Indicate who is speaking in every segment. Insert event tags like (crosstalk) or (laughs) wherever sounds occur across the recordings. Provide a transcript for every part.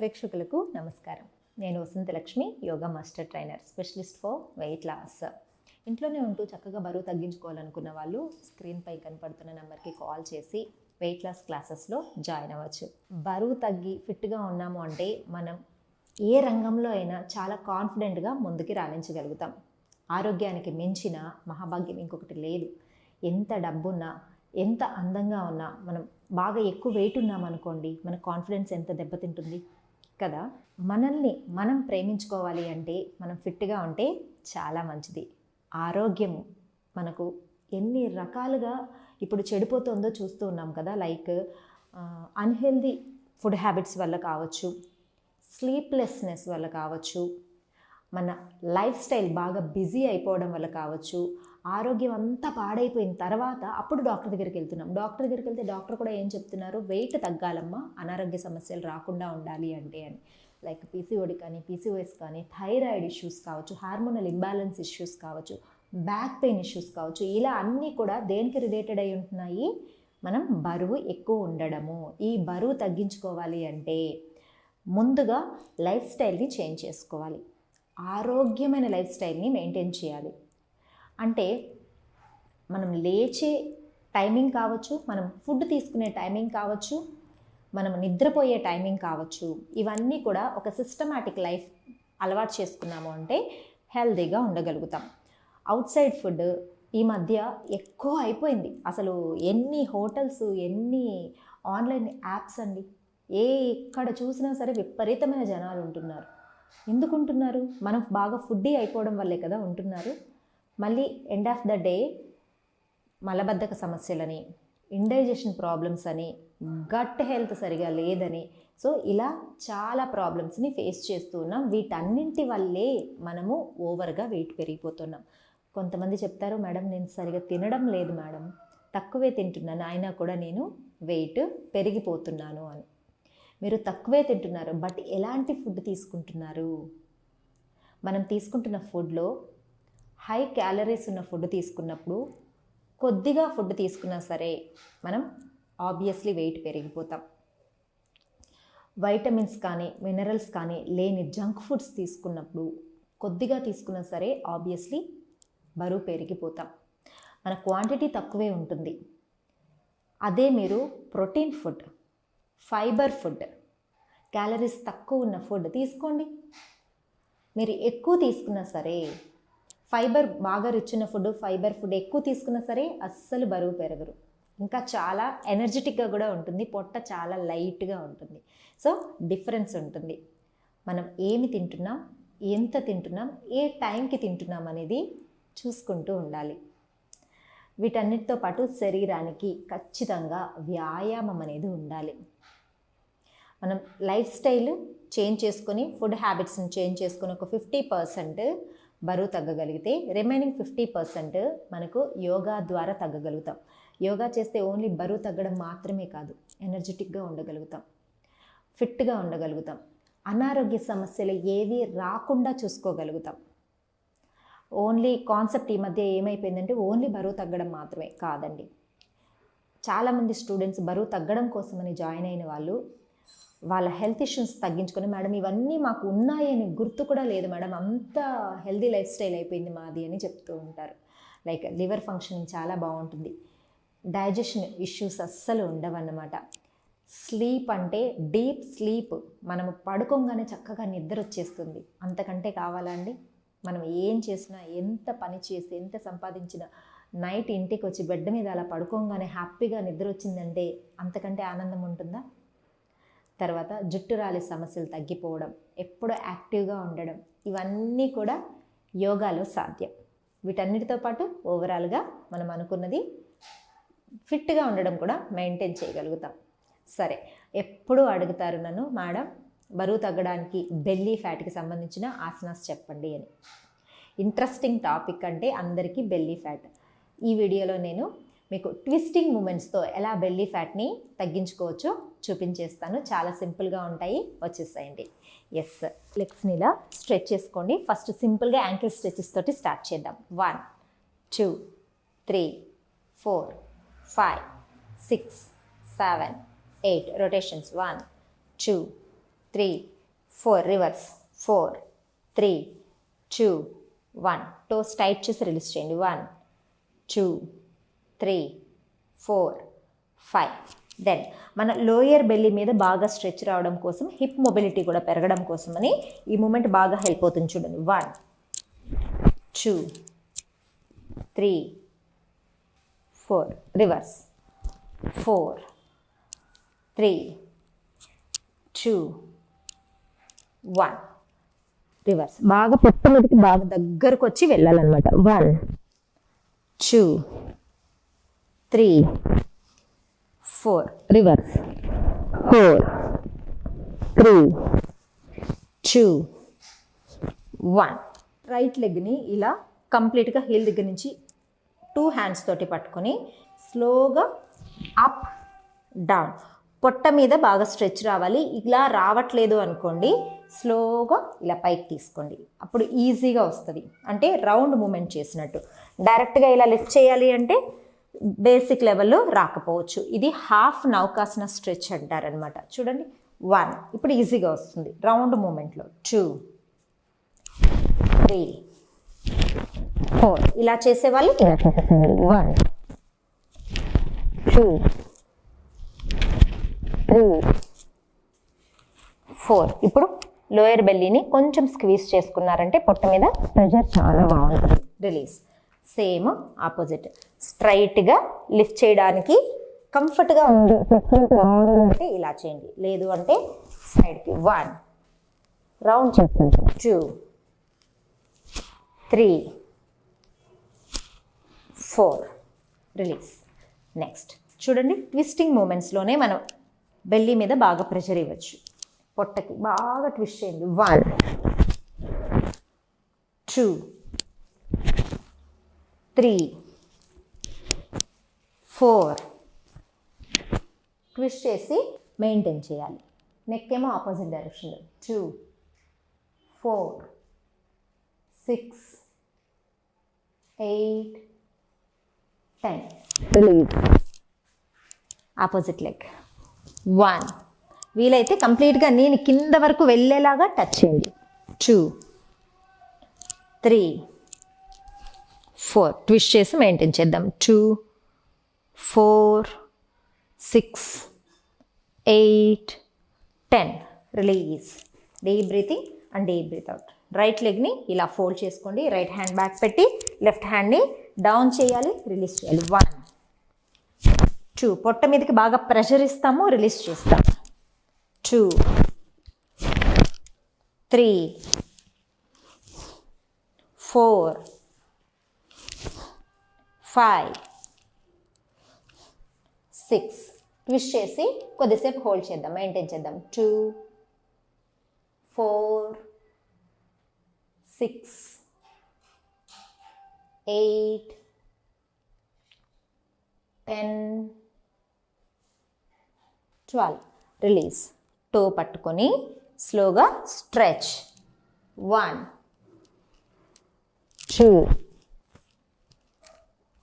Speaker 1: ప్రేక్షకులకు నమస్కారం. నేను Vasanthalakshmi yoga master trainer specialist for weight loss. ఇంట్లోనే ఉంటూ చక్కగా బరువు తగ్గించుకోవాలనుకున్న వాళ్ళు స్క్రీన్పై కనపడుతున్న నెంబర్కి కాల్ చేసి వెయిట్ లాస్ క్లాసెస్లో జాయిన్ అవ్వచ్చు. బరువు తగ్గి ఫిట్గా ఉన్నాము అంటే మనం ఏ రంగంలో అయినా చాలా కాన్ఫిడెంట్గా ముందుకి రాణించగలుగుతాం. ఆరోగ్యానికి మించిన మహాభాగ్యం ఇంకొకటి లేదు. ఎంత డబ్బున్నా ఎంత అందంగా ఉన్నా మనం బాగా ఎక్కువ వెయిట్ ఉన్నామనుకోండి మన కాన్ఫిడెన్స్ ఎంత దెబ్బతింటుంది? కదా మనల్ని మనం ప్రేమించుకోవాలి అంటే మనం ఫిట్గా ఉంటే చాలా మంచిది. ఆరోగ్యము మనకు ఎన్ని రకాలుగా ఇప్పుడు చెడిపోతుందో చూస్తూ ఉన్నాం కదా లైక్ అన్హెల్దీ ఫుడ్ హ్యాబిట్స్ వల్ల కావచ్చు స్లీప్లెస్నెస్ వల్ల కావచ్చు మన లైఫ్ స్టైల్ బాగా బిజీ అయిపోవడం వల్ల కావచ్చు ఆరోగ్యం అంతా పాడైపోయిన తర్వాత అప్పుడు డాక్టర్ దగ్గరికి వెళ్తున్నాం. డాక్టర్ దగ్గరికి వెళ్తే డాక్టర్ కూడా ఏం చెప్తున్నారు? వెయిట్ తగ్గాలమ్మా అనారోగ్య సమస్యలు రాకుండా ఉండాలి అంటే అని. లైక్ పీసీఓడి కానీ పీసీఓఎస్ కానీ థైరాయిడ్ ఇష్యూస్ కావచ్చు హార్మోనల్ ఇంబ్యాలెన్స్ ఇష్యూస్ కావచ్చు బ్యాక్ పెయిన్ ఇష్యూస్ కావచ్చు ఇలా అన్నీ కూడా దేనికి రిలేటెడ్ అయి ఉంటున్నాయి? మనం బరువు ఎక్కువ ఉండడము. ఈ బరువు తగ్గించుకోవాలి అంటే ముందుగా లైఫ్ స్టైల్ని చేంజ్ చేసుకోవాలి. ఆరోగ్యమైన లైఫ్ స్టైల్ని మెయింటైన్ చేయాలి. అంటే మనం లేచే టైమింగ్ కావచ్చు మనం ఫుడ్ తీసుకునే టైమింగ్ కావచ్చు మనం నిద్రపోయే టైమింగ్ కావచ్చు ఇవన్నీ కూడా ఒక సిస్టమాటిక్ లైఫ్ అలవాటు చేసుకున్నాము అంటే హెల్తీగా ఉండగలుగుతాం. అవుట్ సైడ్ ఫుడ్ ఈ మధ్య ఎక్కువ అయిపోయింది. అసలు ఎన్ని హోటల్స్ ఎన్ని ఆన్లైన్ యాప్స్ అండి? ఏ ఎక్కడ చూసినా సరే విపరీతమైన జనాలు ఉంటున్నారు. ఎందుకు ఉంటున్నారు? మనం బాగా ఫుడ్డీ అయిపోవడం వల్లే కదా ఉంటున్నారు. మళ్ళీ ఎండ్ ఆఫ్ ద డే మలబద్ధక సమస్యలని ఇండైజెషన్ ప్రాబ్లమ్స్ అని గట్ హెల్త్ సరిగా లేదని. సో ఇలా చాలా ప్రాబ్లమ్స్ని ఫేస్ చేస్తూ ఉన్నాం. వీటన్నింటి వల్లే మనము ఓవర్గా వెయిట్ పెరిగిపోతున్నాం. కొంతమంది చెప్తారు మేడం నేను సరిగా తినడం లేదు మేడం. తక్కువే తింటున్నాను అయినా కూడా నేను వెయిట్ పెరిగిపోతున్నాను అని. మీరు తక్కువే తింటున్నారు బట్ ఎలాంటి ఫుడ్ తీసుకుంటున్నారు? మనం తీసుకుంటున్న ఫుడ్లో హై క్యాలరీస్ ఉన్న ఫుడ్ తీసుకున్నప్పుడు కొద్దిగా ఫుడ్ తీసుకున్నా సరే మనం ఆబ్వియస్లీ వెయిట్ పెరిగిపోతాం. వైటమిన్స్ కానీ మినరల్స్ కానీ లేని జంక్ ఫుడ్స్ తీసుకున్నప్పుడు కొద్దిగా తీసుకున్నా సరే ఆబ్వియస్లీ బరువు పెరిగిపోతాం. మన క్వాంటిటీ తక్కువే ఉంటుంది. అదే మీరు protein food fibre food calories తక్కువ ఉన్న ఫుడ్ తీసుకోండి. మీరు ఎక్కువ తీసుకున్నా సరే ఫైబర్ బాగా రిచ్ ఉన్న ఫుడ్ ఫైబర్ ఫుడ్ ఎక్కువ తీసుకున్నా సరే అస్సలు బరువు పెరగరు. ఇంకా చాలా ఎనర్జెటిక్గా కూడా ఉంటుంది పొట్ట చాలా లైట్గా ఉంటుంది. సో డిఫరెన్స్ ఉంటుంది. మనం ఏమి తింటున్నాం ఎంత తింటున్నాం ఏ టైంకి తింటున్నాం అనేది చూసుకుంటూ ఉండాలి. వీటన్నిటితో పాటు శరీరానికి ఖచ్చితంగా వ్యాయామం అనేది ఉండాలి. మనం లైఫ్ స్టైల్ చేంజ్ చేసుకొని ఫుడ్ హ్యాబిట్స్ని చేంజ్ చేసుకొని ఒక ఫిఫ్టీ పర్సెంట్ బరువు తగ్గగలిగితే రిమైనింగ్ ఫిఫ్టీ పర్సెంట్ మనకు యోగా ద్వారా తగ్గగలుగుతాం. యోగా చేస్తే ఓన్లీ బరువు తగ్గడం మాత్రమే కాదు ఎనర్జెటిక్గా ఉండగలుగుతాం. ఫిట్గా ఉండగలుగుతాం. అనారోగ్య సమస్యలు ఏవి రాకుండా చూసుకోగలుగుతాం. ఓన్లీ కాన్సెప్ట్ ఈ మధ్య ఏమైపోయిందంటే ఓన్లీ బరువు తగ్గడం మాత్రమే కాదండి. చాలామంది స్టూడెంట్స్ బరువు తగ్గడం కోసమని జాయిన్ అయిన వాళ్ళు వాళ్ళ హెల్త్ ఇష్యూస్ తగ్గించుకొని మేడం ఇవన్నీ మాకు ఉన్నాయని గుర్తు కూడా లేదు మేడం. అంత హెల్దీ లైఫ్ స్టైల్ అయిపోయింది మాది అని చెప్తూ ఉంటారు. లైక్ లివర్ ఫంక్షనింగ్ చాలా బాగుంటుంది. డైజెషన్ ఇష్యూస్ అస్సలు ఉండవన్నమాట. స్లీప్ అంటే డీప్ స్లీప్ మనం పడుకోగానే చక్కగా నిద్ర వచ్చేస్తుంది. అంతకంటే కావాలా అండి? మనం ఏం చేసినా ఎంత పని చేసి ఎంత సంపాదించినా నైట్ ఇంటికి వచ్చి బెడ్ మీద అలా పడుకోగానే హ్యాపీగా నిద్ర వచ్చిందంటే అంతకంటే ఆనందం ఉంటుందా? తర్వాత జుట్టు రాలి సమస్యలు తగ్గిపోవడం ఎప్పుడు యాక్టివ్గా ఉండడం ఇవన్నీ కూడా యోగాలో సాధ్యం. వీటన్నిటితో పాటు ఓవరాల్గా మనం అనుకున్నది ఫిట్గా ఉండడం కూడా మెయింటైన్ చేయగలుగుతాం. సరే ఎప్పుడు అడుగుతారు నన్ను మేడం బరువు తగ్గడానికి బెల్లీ ఫ్యాట్కి సంబంధించిన ఆసనాస్ చెప్పండి అని. ఇంట్రెస్టింగ్ టాపిక్ అంటే అందరికీ బెల్లీ ఫ్యాట్. ఈ వీడియోలో నేను మీకు ట్విస్టింగ్ మూమెంట్స్తో ఎలా బెల్లీ ఫ్యాట్ని తగ్గించుకోవచ్చో చూపించేస్తాను. చాలా సింపుల్గా ఉంటాయి. వచ్చేసాయండి. ఎస్ లెగ్స్ని ఇలా స్ట్రెచ్ చేసుకోండి. ఫస్ట్ సింపుల్గా యాంకిల్ స్ట్రెచెస్ తోటి స్టార్ట్ చేద్దాం. One two three four five six seven eight rotations one two three four reverse four three two one toes tight చేసి రిలీజ్ చేయండి. One two three four five. Then మన lower belly మీద బాగా stretch రావడం కోసం hip mobility కూడా పెరగడం కోసమని ఈ మూమెంట్ బాగా హెల్ప్ అవుతుంది చూడండి. One two three four reverse four three two one reverse బాగా పొట్ట మీదకి బాగా దగ్గరకు వచ్చి వెళ్ళాలన్నమాట. One two three. Four. Reverse. Four. Three. Two. One. Right లెగ్ని ఇలా కంప్లీట్గా హీల్ దగ్గర నుంచి టూ హ్యాండ్స్ తోటి పట్టుకొని స్లోగా అప్ డౌన్. పొట్ట మీద బాగా స్ట్రెచ్ రావాలి. ఇలా రావట్లేదు అనుకోండి స్లోగా ఇలా పైకి తీసుకోండి. అప్పుడు ఈజీగా వస్తుంది. అంటే రౌండ్ మూమెంట్ చేసినట్టు. డైరెక్ట్గా ఇలా లిఫ్ట్ చేయాలి అంటే బేసిక్ లెవెల్లో రాకపోవచ్చు. ఇది హాఫ్ నౌకాసన స్ట్రెచ్ అంటారనమాట చూడండి. వన్. ఇప్పుడు ఈజీగా వస్తుంది. రౌండ్ మూమెంట్లో. టూ. త్రీ. ఫోర్. ఇలా చేసేవాళ్ళు ఇలా చేసేసేయాలి వన్. టూ. త్రీ. ఫోర్. ఇప్పుడు లోయర్ బెల్లీని కొంచెం స్క్వీజ్ చేసుకున్నారంటే పొట్ట మీద ప్రెషర్ చాలా బాగుంటుంది. రిలీజ్. Same opposite. స్ట్రైట్గా లిఫ్ట్ చేయడానికి కంఫర్ట్గా ఉంది. (laughs) అంటే ఇలా చేయండి. లేదు అంటే సైడ్కి వన్. రౌండ్ చేస్తుంది (laughs) two. Three. Four. Release. Next. చూడండి ట్విస్టింగ్ మూమెంట్స్లోనే మనం బెల్లీ మీద బాగా ప్రెషర్ ఇవ్వచ్చు. పొట్టకి బాగా ట్విస్ట్ చేయండి. One. Two. Three. Four twist చేసి మెయింటైన్ చేయాలి. నెక్ ఏమో ఆపోజిట్ డైరెక్షన్లో two four six eight ten release opposite leg one వీలైతే కంప్లీట్గా నేను కింద వరకు వెళ్ళేలాగా టచ్ చేయండి. టూ త్రీ ఫోర్ ట్విస్ట్ చేసి మెయింటైన్ చేద్దాం. Two four six eight ten. Release. Deep breathing and deep breathe out. Right లెగ్ని ఇలా ఫోల్డ్ చేసుకోండి. రైట్ హ్యాండ్ బ్యాక్ పెట్టి లెఫ్ట్ హ్యాండ్ని డౌన్ చేయాలి. రిలీజ్ చేయాలి. One two. పొట్ట మీదకి బాగా ప్రెషర్ ఇస్తాము. రిలీజ్ చేస్తాం two three four five six. Twist చేసి కొద్దిసేపు హోల్డ్ చేద్దాం మెయింటైన్ చేద్దాం. Two four six eight ten twelve release toe పట్టుకొని స్లోగా stretch. One two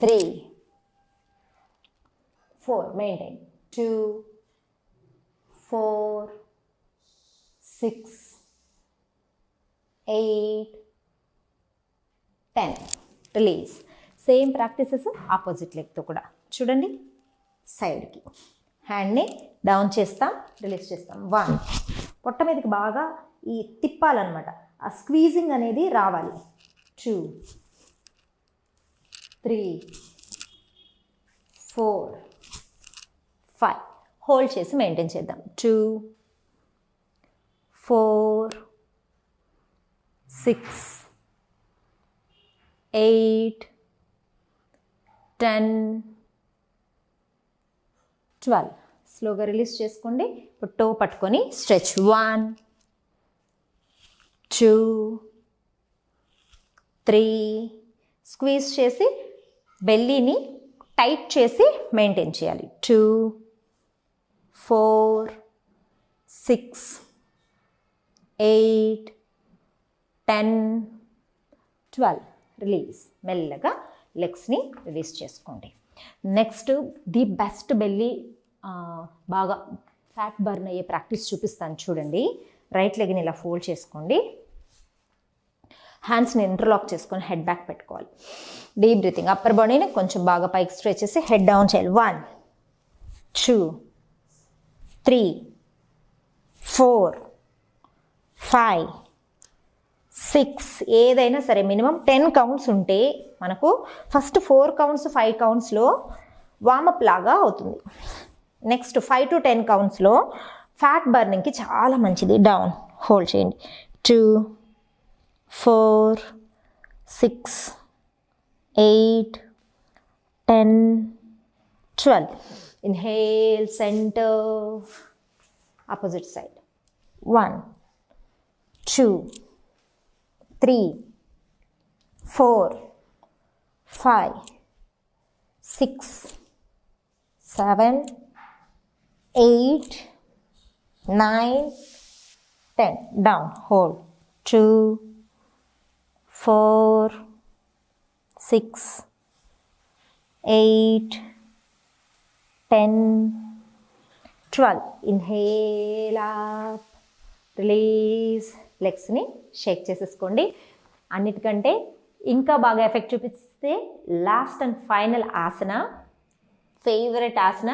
Speaker 1: three four maintain two four six eight ten release same practices opposite లెగ్తో కూడా. చూడండి సైడ్కి హ్యాండ్ని డౌన్ చేస్తాం రిలీజ్ చేస్తాం. వన్ పొట్ట మీదకి బాగా ఈ తిప్పాలన్నమాట. ఆ స్క్వీజింగ్ అనేది రావాలి. Two three four five hold చేసి మెయింటైన్ చేద్దాం. Two four six eight ten twelve స్లోగా రిలీజ్ చేసుకోండి. ఇప్పుడు టో పట్టుకొని stretch one two three squeeze చేసి బెల్లీని టైట్ చేసి మెయింటైన్ చేయాలి. Two four six eight ten twelve. Release. మెల్లగా లెగ్స్ని రిలీజ్ చేసుకోండి. నెక్స్ట్ ది బెస్ట్ బెల్లి బాగా ఫ్యాట్ బర్న్ అయ్యే ప్రాక్టీస్ చూపిస్తాను చూడండి. రైట్ లెగ్ని ఇలా ఫోల్డ్ చేసుకోండి. హ్యాండ్స్ని ఇంటర్లాక్ చేసుకొని హెడ్ బ్యాక్ పెట్టుకోవాలి. Deep breathing. అప్పర్ బాడీని కొంచెం బాగా పైకి స్ట్రెచ్ చేసి హెడ్ డౌన్ చేయాలి. One two three four five six ఏదైనా సరే మినిమం టెన్ కౌంట్స్ ఉంటే మనకు ఫస్ట్ ఫోర్ కౌంట్స్ ఫైవ్ కౌంట్స్లో వామప్ లాగా అవుతుంది. నెక్స్ట్ ఫైవ్ టు టెన్ కౌంట్స్లో ఫ్యాట్ బర్నింగ్కి చాలా మంచిది. డౌన్. హోల్డ్ చేయండి. Two four six eight ten twelve. Inhale, center, opposite side. One, two, three, four, five, six, seven, eight, nine, ten. Down, hold. Two, four, six, eight. 10, 12. Inhale up release లెగ్స్ని shake చేసేసుకోండి. అన్నిటికంటే ఇంకా బాగా effect చూపిస్తే last and final asana favourite asana.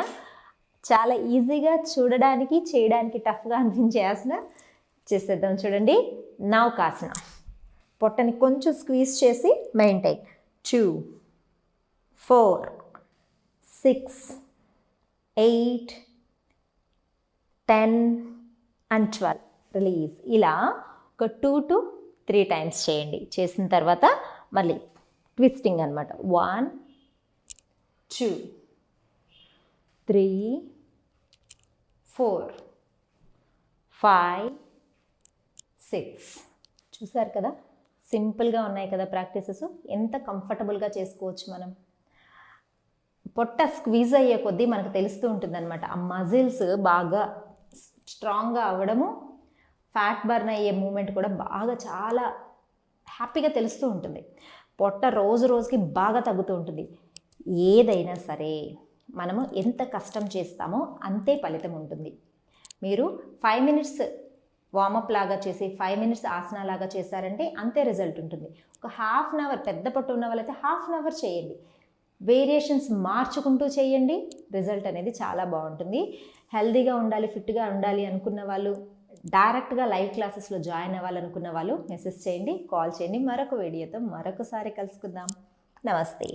Speaker 1: చాలా ఈజీగా చూడడానికి చేయడానికి టఫ్గా అందించే ఆసన చేసేద్దాం చూడండి. నౌకాసన పొట్టని కొంచెం స్క్వీజ్ చేసి maintain two four six eight ten and twelve. Release. ఇలా ఒక టూ టు త్రీ టైమ్స్ చేయండి. చేసిన తర్వాత మళ్ళీ ట్విస్టింగ్ అనమాట one two three four five six. చూసారు కదా? సింపుల్గా ఉన్నాయి కదా ప్రాక్టీసెస్. ఎంత కంఫర్టబుల్గా చేసుకోవచ్చు మనం? పొట్ట స్క్వీజ్ అయ్యే కొద్దీ మనకు తెలుస్తూ ఉంటుందన్నమాట. ఆ మజిల్స్ బాగా స్ట్రాంగ్గా అవ్వడము ఫ్యాట్ బర్న్ అయ్యే మూమెంట్ కూడా బాగా చాలా హ్యాపీగా తెలుస్తూ ఉంటుంది. పొట్ట రోజు రోజుకి బాగా తగ్గుతూ ఉంటుంది. ఏదైనా సరే మనము ఎంత కష్టం చేస్తామో అంతే ఫలితం ఉంటుంది. మీరు ఫైవ్ మినిట్స్ వామప్ లాగా చేసి ఫైవ్ మినిట్స్ ఆసనా లాగా చేశారంటే అంతే రిజల్ట్ ఉంటుంది. ఒక హాఫ్ అన్ అవర్ పెద్ద పట్టు ఉన్న వాళ్ళైతే హాఫ్ అన్ అవర్ చేయండి. వేరియేషన్స్ మార్చుకుంటూ చేయండి. రిజల్ట్ అనేది చాలా బాగుంటుంది. హెల్దీగా ఉండాలి ఫిట్గా ఉండాలి అనుకున్న వాళ్ళు డైరెక్ట్గా లైవ్ క్లాసెస్లో జాయిన్ అవ్వాలనుకున్న వాళ్ళు మెసేజ్ చేయండి కాల్ చేయండి. మరొక వీడియోతో మరొకసారి కలుసుకుందాం. నమస్తే.